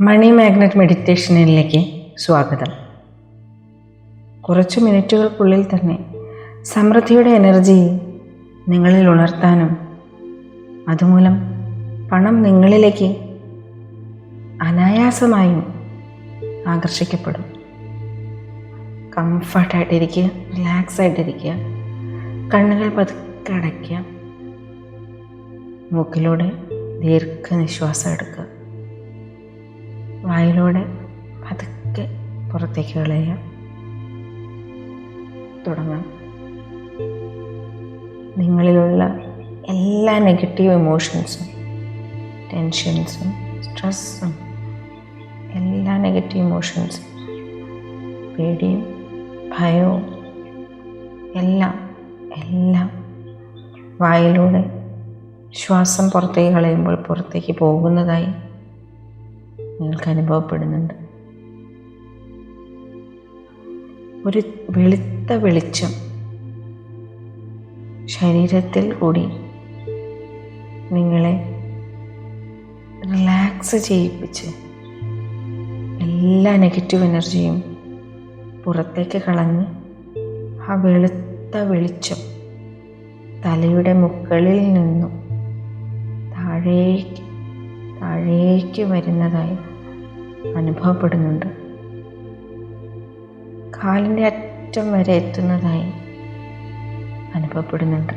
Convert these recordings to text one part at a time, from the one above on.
മണി magnet മെഡിറ്റേഷനിലേക്ക് സ്വാഗതം. കുറച്ച് മിനിറ്റുകൾക്കുള്ളിൽ തന്നെ സമൃദ്ധിയുടെ എനർജി നിങ്ങളിൽ ഉണർത്താനും അതുമൂലം പണം നിങ്ങളിലേക്ക് അനായാസമായും ആകർഷിക്കപ്പെടും. കംഫർട്ടായിട്ടിരിക്കുക റിലാക്സ് ആയിട്ടിരിക്കുക കണ്ണുകൾ പതുക്കെ അടയ്ക്കുക മൂക്കിലൂടെ ദീർഘനിശ്വാസം എടുക്കുക. വായിലൂടെ പതുക്കെ പുറത്തേക്ക് കളയുക തുടങ്ങാം. നിങ്ങളിലുള്ള എല്ലാ നെഗറ്റീവ് ഇമോഷൻസും ടെൻഷൻസും സ്ട്രെസ്സും എല്ലാ നെഗറ്റീവ് ഇമോഷൻസും പേടിയും ഭയവും എല്ലാം എല്ലാം വായിലൂടെ ശ്വാസം പുറത്തേക്ക് കളയുമ്പോൾ പുറത്തേക്ക് പോകുന്നതായി നിങ്ങൾക്ക് അനുഭവപ്പെടുന്നുണ്ട്. ഒരു വെളുത്ത വെളിച്ചം ശരീരത്തിൽ കൂടി നിങ്ങളെ റിലാക്സ് ചെയ്യിപ്പിച്ച് എല്ലാ നെഗറ്റീവ് എനർജിയും പുറത്തേക്ക് കളഞ്ഞ് ആ വെളുത്ത വെളിച്ചം തലയുടെ മുകളിൽ നിന്നും താഴേക്ക് താഴേക്ക് വരുന്നതായി അനുഭവപ്പെടുന്നുണ്ട്. കാലിന്റെ അറ്റം വരെ എത്തുന്നതായി അനുഭവപ്പെടുന്നുണ്ട്.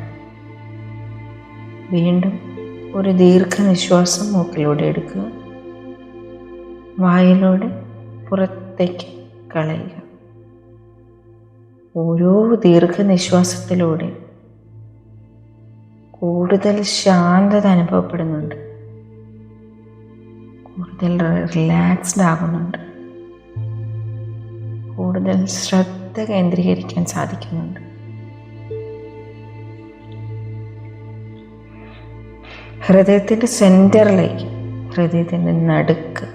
വീണ്ടും ഒരു ദീർഘനിശ്വാസം മൂക്കിലൂടെ എടുക്കുക. വായിലൂടെ പുറത്തേക്ക് കളയുക. ഓരോ ദീർഘനിശ്വാസത്തിലൂടെ കൂടുതൽ ശാന്തത അനുഭവപ്പെടുന്നുണ്ട്. കൂടുതൽ റിലാക്സ്ഡ് ആകുന്നുണ്ട്. കൂടുതൽ ശ്രദ്ധ കേന്ദ്രീകരിക്കാൻ സാധിക്കുന്നുണ്ട്. ഹൃദയത്തിന്റെ സെന്ററിലേക്ക് ഹൃദയത്തിന്റെ നടുക്ക്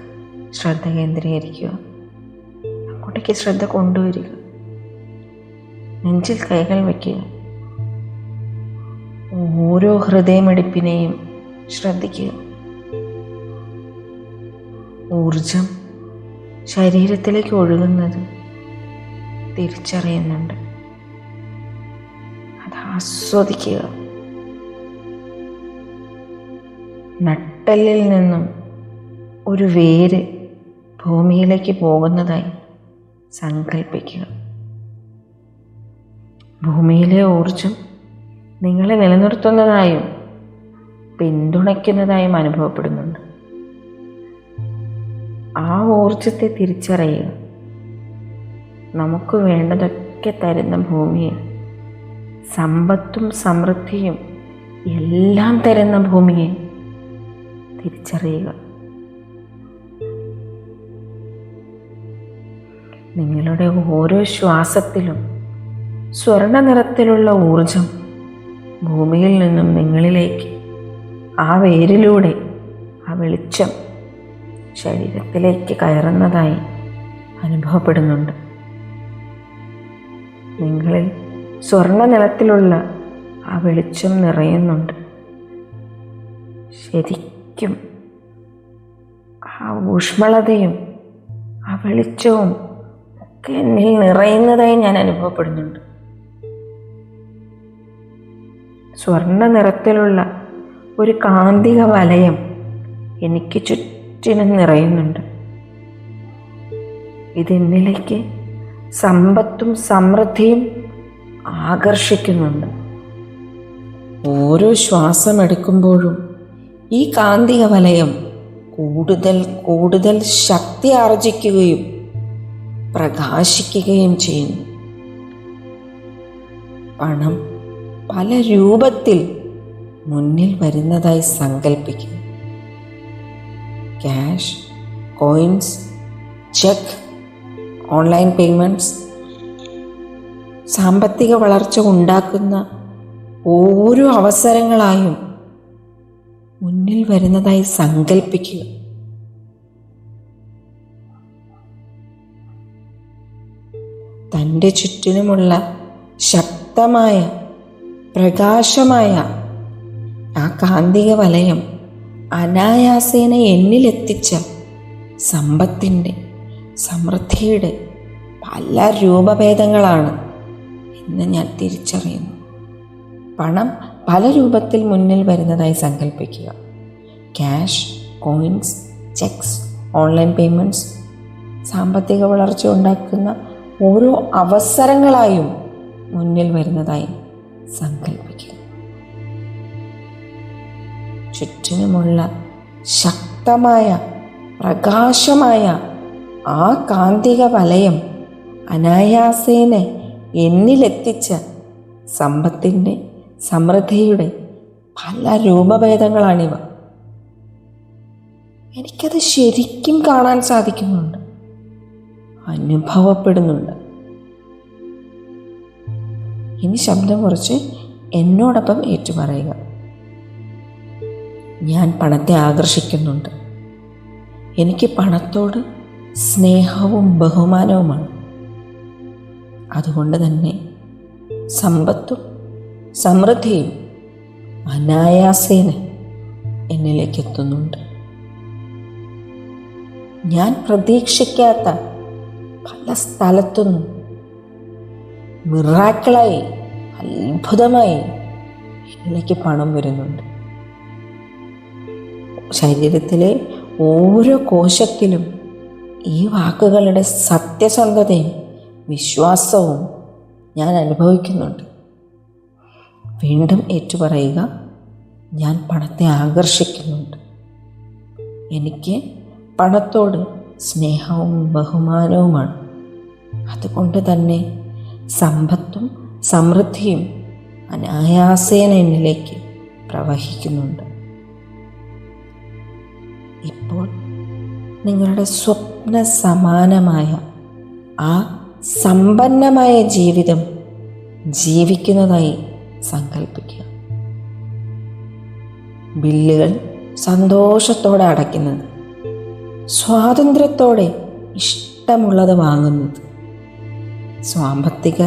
ശ്രദ്ധ കേന്ദ്രീകരിക്കുക. അങ്ങോട്ടേക്ക് ശ്രദ്ധ കൊണ്ടുവരിക. നെഞ്ചിൽ കൈകൾ വയ്ക്കുക. ഓരോ ഹൃദയമിടിപ്പിനെയും ശ്രദ്ധിക്കുക. ഊർജം ശരീരത്തിലേക്ക് ഒഴുകുന്നത് തിരിച്ചറിയുന്നുണ്ട്. അത് ആസ്വദിക്കുക. നട്ടലിൽ നിന്നും ഒരു വേര് ഭൂമിയിലേക്ക് പോകുന്നതായി സങ്കല്പിക്കുക. ഭൂമിയിലെ ഊർജം നിങ്ങളെ നിലനിർത്തുന്നതായും പിന്തുണയ്ക്കുന്നതായും അനുഭവപ്പെടുന്നുണ്ട്. ഊർജത്തെ തിരിച്ചറിയുക. നമുക്ക് വേണ്ടതൊക്കെ തരുന്ന ഭൂമിയെ സമ്പത്തും സമൃദ്ധിയും എല്ലാം തരുന്ന ഭൂമിയെ തിരിച്ചറിയുക. നിങ്ങളുടെ ഓരോ ശ്വാസത്തിലും സ്വർണ നിറത്തിലുള്ള ഊർജം ഭൂമിയിൽ നിന്നും നിങ്ങളിലേക്ക് ആ വേരിലൂടെ ആ വെളിച്ചം ശരീരത്തിലേക്ക് കയറുന്നതായി അനുഭവപ്പെടുന്നുണ്ട്. നിങ്ങളിൽ സ്വർണ നിറത്തിലുള്ള ആ വെളിച്ചം നിറയുന്നുണ്ട്. ശരിക്കും ആ ഊഷ്മളതയും ആ വെളിച്ചവും ഒക്കെ എന്നിൽ നിറയുന്നതായി ഞാൻ അനുഭവപ്പെടുന്നുണ്ട്. സ്വർണ നിറത്തിലുള്ള ഒരു കാന്തിക വലയം എനിക്ക് ചുറ്റിനും നിറയുന്നുണ്ട്. ഇതെന്നിലേക്ക് സമ്പത്തും സമൃദ്ധിയും ആകർഷിക്കുന്നുണ്ട്. ഓരോ ശ്വാസം എടുക്കുമ്പോഴും ഈ കാന്തിക വലയം കൂടുതൽ കൂടുതൽ ശക്തി ആർജിക്കുകയും പ്രകാശിക്കുകയും ചെയ്യുന്നു. പണം പല രൂപത്തിൽ മുന്നിൽ വരുന്നതായി സങ്കല്പിക്കുക cash coins cheque online payments സാമ്പത്തിക വളർച്ച ഉണ്ടാക്കുന്ന ഓരോ അവസരങ്ങളായും മുന്നിൽ വരുന്നതായി സങ്കല്പിക്കുക തന്റെ ചുറ്റിനുമുള്ള ശക്തമായ പ്രകാശമായ ആ കാന്തിക വലയം അനായാസേന എന്നിലെത്തിച്ച സമ്പത്തിന്റെ സമൃദ്ധിയുടെ പല രൂപഭേദങ്ങളാണ് എന്ന് ഞാൻ തിരിച്ചറിയുന്നു. പണം പല രൂപത്തിൽ മുന്നിൽ വരുന്നതായി സങ്കല്പിക്കുക cash coins cheques online payments സാമ്പത്തിക വളർച്ച ഉണ്ടാക്കുന്ന ഓരോ അവസരങ്ങളായും മുന്നിൽ വരുന്നതായി സങ്കല്പിക്കുക ചുറ്റിനുമുള്ള ശക്തമായ പ്രകാശമായ ആ കാന്തിക വലയം അനായാസേനെ എന്നിലെത്തിച്ച സമ്പത്തിന്റെ സമൃദ്ധിയുടെ പല രൂപഭേദങ്ങളാണിവ. എനിക്കത് ശരിക്കും കാണാൻ സാധിക്കുന്നുണ്ട്. അനുഭവപ്പെടുന്നുണ്ട്. ഇനി ശബ്ദം കുറച്ച് എന്നോടൊപ്പം ഏറ്റുപറയുക. ഞാൻ പണത്തെ ആകർഷിക്കുന്നുണ്ട്. എനിക്ക് പണത്തോട് സ്നേഹവും ബഹുമാനവുമാണ്. അതുകൊണ്ട് തന്നെ സമ്പത്തും സമൃദ്ധിയും അനായാസേന എന്നിലേക്ക് എത്തുന്നുണ്ട്. ഞാൻ പ്രതീക്ഷിക്കാത്ത പല സ്ഥലത്തുനിന്നും മിറാക്കിളായി അത്ഭുതമായി എന്നിലേക്ക് പണം വരുന്നുണ്ട്. ശരീരത്തിലെ ഓരോ കോശത്തിലും ഈ വാക്കുകളുടെ സത്യസന്ധതയും വിശ്വാസവും ഞാൻ അനുഭവിക്കുന്നുണ്ട്. വീണ്ടും ഏറ്റുപറയുക ഞാൻ പണത്തെ ആകർഷിക്കുന്നുണ്ട്. എനിക്ക് പണത്തോട് സ്നേഹവും ബഹുമാനവുമാണ്. അതുകൊണ്ട് തന്നെ സമ്പത്തും സമൃദ്ധിയും അനായാസേന എന്നിലേക്ക് പ്രവഹിക്കുന്നുണ്ട്. ഇപ്പോൾ നിങ്ങളുടെ സ്വപ്ന സമാനമായ ആ സമ്പന്നമായ ജീവിതം ജീവിക്കുന്നതായി സങ്കല്പിക്കുക ബില്ലുകൾ സന്തോഷത്തോടെ അടയ്ക്കുന്നത് സ്വാതന്ത്ര്യത്തോടെ ഇഷ്ടമുള്ളത് വാങ്ങുന്നത് സാമ്പത്തിക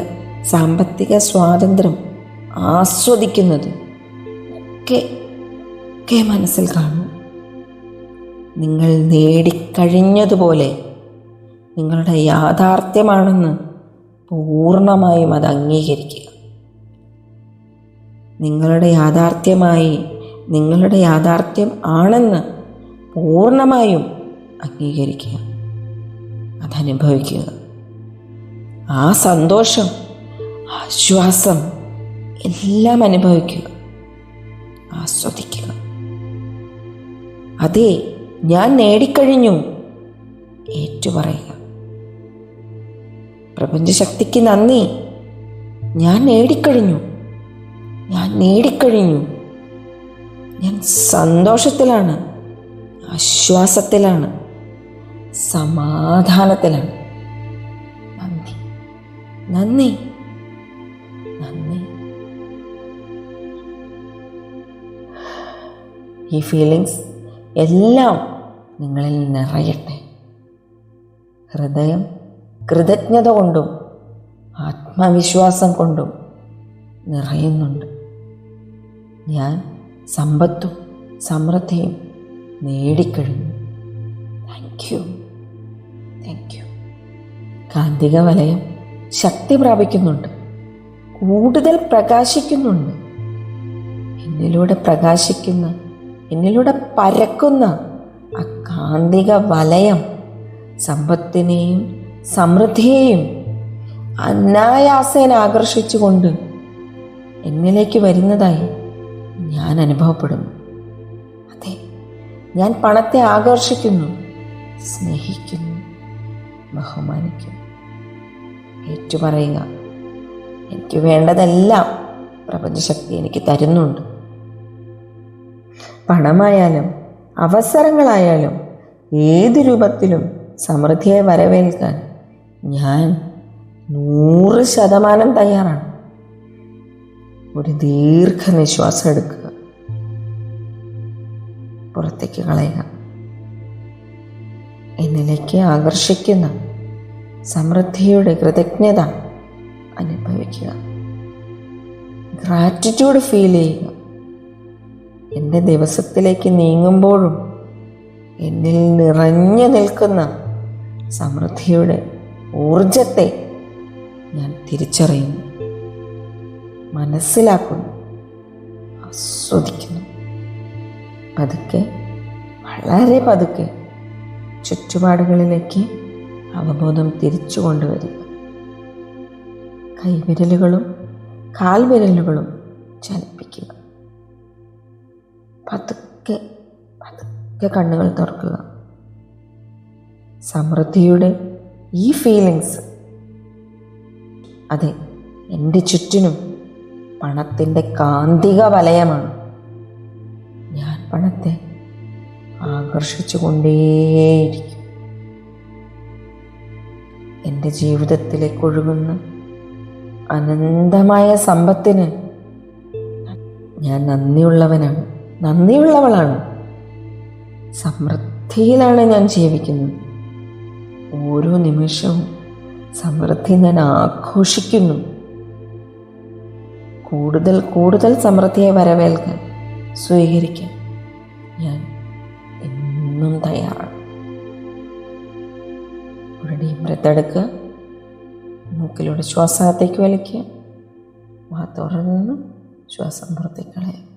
സാമ്പത്തിക സ്വാതന്ത്ര്യം ആസ്വദിക്കുന്നത് ഒക്കെ ഒക്കെ മനസ്സിൽ കാണുന്നു നിങ്ങൾ നേടിക്കഴിഞ്ഞതുപോലെ നിങ്ങളുടെ യാഥാർത്ഥ്യമാണെന്ന് പൂർണമായും അത് അംഗീകരിക്കുക. നിങ്ങളുടെ യാഥാർത്ഥ്യമായി നിങ്ങളുടെ യാഥാർത്ഥ്യം ആണെന്ന് പൂർണമായും അംഗീകരിക്കുക. അതനുഭവിക്കുക. ആ സന്തോഷം ആശ്വാസം എല്ലാം അനുഭവിക്കുക. ആസ്വദിക്കുക. അതെ ഞാൻ നേടിക്കഴിഞ്ഞു. ഏറ്റുപറയുക. പ്രപഞ്ചശക്തിക്ക് നന്ദി. ഞാൻ നേടിക്കഴിഞ്ഞു. ഞാൻ നേടിക്കഴിഞ്ഞു. ഞാൻ സന്തോഷത്തിലാണ്. ആശ്വാസത്തിലാണ്. സമാധാനത്തിലാണ്. നന്ദി. നന്ദി. നന്ദി. ഈ ഫീലിങ്സ് എല്ലാം നിങ്ങളിൽ നിറയട്ടെ. ഹൃദയം കൃതജ്ഞത കൊണ്ടും ആത്മവിശ്വാസം കൊണ്ടും നിറയുന്നുണ്ട്. ഞാൻ സമ്പത്തും സമൃദ്ധിയും നേടിക്കഴിഞ്ഞു. താങ്ക് യു താങ്ക് യു കാന്തിക വലയം ശക്തി പ്രാപിക്കുന്നുണ്ട്. കൂടുതൽ പ്രകാശിക്കുന്നുണ്ട്. എന്നിലൂടെ പ്രകാശിക്കുന്ന എന്നിലൂടെ പരക്കുന്ന ആ കാന്തിക വലയം സമ്പത്തിനെയും സമൃദ്ധിയെയും അനായാസേന ആകർഷിച്ചുകൊണ്ട് എന്നിലേക്ക് വരുന്നതായി ഞാൻ അനുഭവപ്പെടുന്നു. അതെ ഞാൻ പണത്തെ ആകർഷിക്കുന്നു സ്നേഹിക്കുന്നു ബഹുമാനിക്കുന്നു. ഏറ്റുപറയുക എനിക്ക് വേണ്ടതെല്ലാം പ്രപഞ്ചശക്തി എനിക്ക് തരുന്നുണ്ട്. പണമായാലും അവസരങ്ങളായാലും ഏത് രൂപത്തിലും സമൃദ്ധിയെ വരവേൽക്കാൻ ഞാൻ നൂറ് ശതമാനം തയ്യാറാണ്. ഒരു ദീർഘനിശ്വാസം എടുക്കുക. പുറത്തേക്ക് കളയുക. എന്നിലേക്ക് ആകർഷിക്കുന്ന സമൃദ്ധിയുടെ കൃതജ്ഞത അനുഭവിക്കുക. ഗ്രാറ്റിറ്റ്യൂഡ് ഫീൽ ചെയ്യുക. എന്റെ ദിവസത്തിലേക്ക് നീങ്ങുമ്പോഴും എന്നിൽ നിറഞ്ഞു നിൽക്കുന്ന സമൃദ്ധിയുടെ ഊർജത്തെ ഞാൻ തിരിച്ചറിയുന്നു. മനസ്സിലാക്കുന്നു. ആസ്വദിക്കുന്നു. പതുക്കെ വളരെ പതുക്കെ ചുറ്റുപാടുകളിലേക്ക് അവബോധം തിരിച്ചു കൊണ്ടുവരിക. കൈവിരലുകളും കാൽവിരലുകളും ചലിപ്പിക്കുക. പതുക്കെ പതുക്കെ കണ്ണുകൾ തുറക്കുക. സമൃദ്ധിയുടെ ഈ ഫീലിങ്സ് അതെ എന്റെ ചുറ്റിനും പണത്തിന്റെ കാന്തിക വലയമാണ്. ഞാൻ പണത്തെ ആകർഷിച്ചു കൊണ്ടേയിരിക്കും എന്റെ ജീവിതത്തിലേക്ക് ഒഴുകുന്ന അനന്തമായ സമ്പത്തിന് ഞാൻ നന്ദിയുള്ളവനാണ്. നന്ദിയുള്ളവളാണ്. സമൃദ്ധിയിലാണ് ഞാൻ ജീവിക്കുന്നത്. ഓരോ നിമിഷവും സമൃദ്ധി ഞാൻ ആഘോഷിക്കുന്നു. കൂടുതൽ കൂടുതൽ സമൃദ്ധിയെ വരവേൽക്കാൻ സ്വീകരിക്കാൻ ഞാൻ എന്നും തയ്യാറാണ്. ഉടനെ ബ്രത്തെടുക്കുക മൂക്കിലൂടെ ശ്വാസത്തേക്ക് വലിക്കുക. വാ തുറന്ന് ശ്വാസം പുറത്തേക്ക് കളയുക.